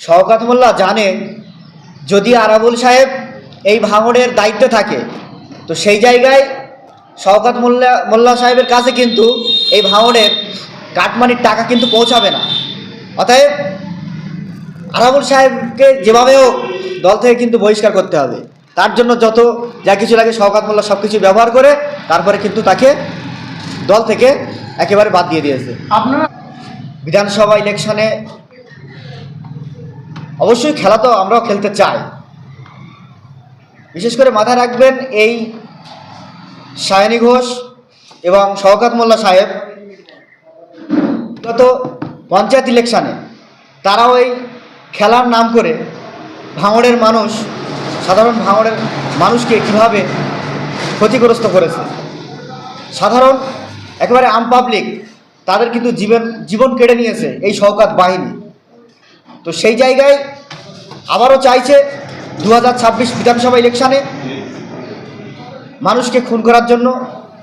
শওকাত মোল্লা জানে যদি আরাবুল সাহেব এই ভাঙড়ের দায়িত্বে থাকে তো সেই জায়গায় শওকাত মোল্লা মোল্লা সাহেবের কাছে কিন্তু এই ভাঙড়ের কাটমানির টাকা কিন্তু পৌঁছাবে না। অতএব আরাবুল সাহেবকে যেভাবে হোক দল থেকে কিন্তু বহিষ্কার করতে হবে। তার জন্য যত যা কিছু লাগে শওকাত মোল্লা সব কিছু ব্যবহার করে তারপরে কিন্তু তাকে দল থেকে একেবারে বাদ দিয়ে দিয়েছে। আপনারা বিধানসভা ইলেকশনে অবশ্যই খেলা তো আমরাও খেলতে চাই। বিশেষ করে মাথায় রাখবেন এই সায়নী ঘোষ এবং শওকাত মোল্লা সাহেব, গত পঞ্চায়েত ইলেকশনে তারাও এই খেলার নাম করে ভাঙড়ের মানুষ, সাধারণ ভাঙড়ের মানুষকে কীভাবে ক্ষতিগ্রস্ত করেছে। সাধারণ, একেবারে আম পাবলিক তাদের কিন্তু জীবন জীবন কেড়ে নিয়েছে এই শওকাত বাহিনী। তো সেই জায়গায় আবারও চাইছে দু হাজার ছাব্বিশ বিধানসভা ইলেকশানে মানুষকে খুন করার জন্য,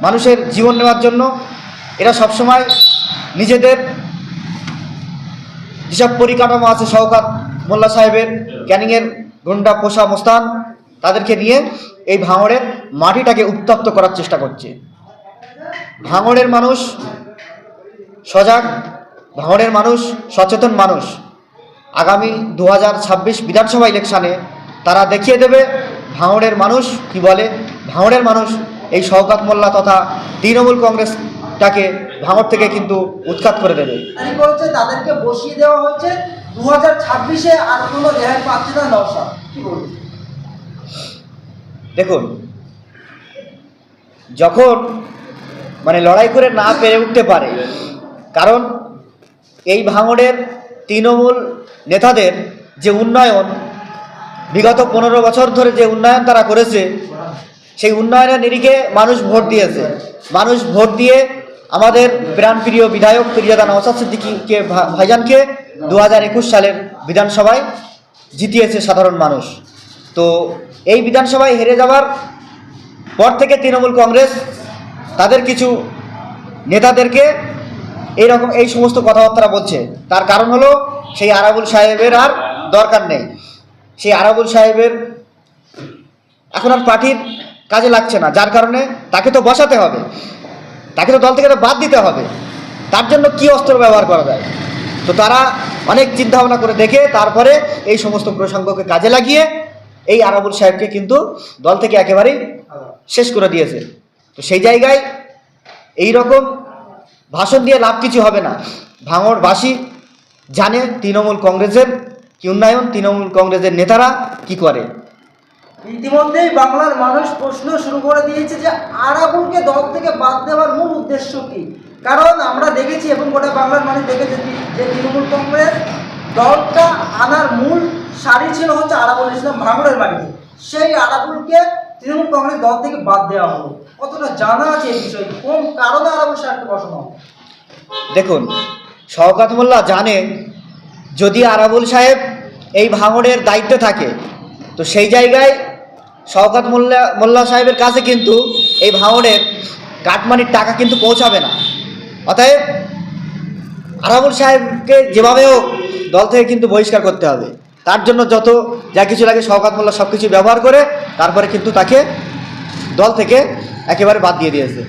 মানুষের জীবন নেওয়ার জন্য। এরা সবসময় নিজেদের যেসব পরিকাঠামো আছে শওকাত মোল্লা সাহেবের, ক্যানিংয়ের গুন্ডা পোষা মোস্তান, তাদেরকে নিয়ে এই ভাঙড়ের মাটিটাকে উত্তপ্ত করার চেষ্টা করছে। ভাঙড়ের মানুষ সজাগ, ভাঙড়ের মানুষ সচেতন মানুষ। আগামী দু হাজার ছাব্বিশ বিধানসভা ইলেকশানে তারা দেখিয়ে দেবে ভাঙড়ের মানুষ কি বলে? ভাঙড়ের মানুষ এই শওকাত মোল্লা তথা তৃণমূল কংগ্রেসটাকে ভাঙড় থেকে কিন্তু উৎখাত করে দেবে। তাদেরকে বসিয়ে দেওয়া হচ্ছে দু হাজার ছাব্বিশে আর কোনো রেহাই পাচ্ছে না নশা কি বলবেন দেখুন যখন মানে লড়াই করে না পেরে উঠতে পারে কারণ এই ভাঙড়ের তৃণমূল নেতাদের যে উন্নয়ন, বিগত পনেরো বছর ধরে যে উন্নয়ন তারা করেছে, সেই উন্নয়নের নিরিখে মানুষ ভোট দিয়েছে। মানুষ ভোট দিয়ে আমাদের প্রাণপ্রিয় বিধায়ক ফিরিয়াদা নওসাদ সিদ্দিকিকে ভাইজানকে দু হাজার একুশ সালের বিধানসভায় জিতিয়েছে সাধারণ মানুষ। তো এই বিধানসভায় হেরে যাওয়ার পর থেকে তৃণমূল কংগ্রেস তাদের কিছু নেতাদেরকে এইরকম এই সমস্ত কথাবার্তা বলছে। তার কারণ হলো, সেই আরাবুল সাহেবের আর দরকার নেই। সেই আরাবুল সাহেবের এখন আর পার্টির কাজে লাগছে না। যার কারণে তাকে তো বসাতে হবে। তাকে তো দল থেকে তো বাদ দিতে হবে। তার জন্য কি অস্ত্র ব্যবহার করা যায়? তো তারা অনেক চিন্তা ভাবনা করে দেখে তারপরে এই সমস্ত প্রসঙ্গকে কাজে লাগিয়ে এই আরাবুল সাহেবকে কিন্তু দল থেকে একেবারেই শেষ করে দিয়েছে। তো সেই জায়গায় এই রকম ভাষণ দিয়ে লাভ কিছু হবে না। ভাঙড়বাসী জানে তৃণমূল কংগ্রেসের কি উন্নয়ন, তৃণমূল কংগ্রেসের নেতারা কি করে। ইতিমধ্যেই বাংলার মানুষ প্রশ্ন শুরু করে দিয়েছে যে আরাবুলকে দল থেকে বাদ দেওয়ার মূল উদ্দেশ্য কি? কারণ আমরা দেখেছি এবং গোটা বাংলার মানুষ দেখেছে যে- তৃণমূল কংগ্রেস দলটা আনার মূল সারি ছিল হচ্ছে আরাবুল ইসলাম ভাঙড়ের বাড়িতে। সেই আরাবুলকে তৃণমূল কংগ্রেস দল থেকে বাদ দেওয়া হলো। কতটা জানা আছে এই বিষয়ে? কোন কারণে আরাবুল সাহেবকে বসানো হবে দেখুন, শওকাত মোল্লা জানে যদি আরাবুল সাহেব এই ভাঙড়ের দায়িত্বে থাকে, তো সেই জায়গায় শওকাত মোল্লা মোল্লা সাহেবের কাছে কিন্তু এই ভাঙড়ের কাটমানির টাকা কিন্তু পৌঁছাবে না। অতএব আরাবুল সাহেবকে যেভাবে হোক দল থেকে কিন্তু বহিষ্কার করতে হবে, তার জন্য যত যা কিছু লাগে শওকাত মোল্লা সব কিছু ব্যবহার করে, তারপরে কিন্তু তাকে দল থেকে একেবারে বাদ দিয়ে দিয়েছে।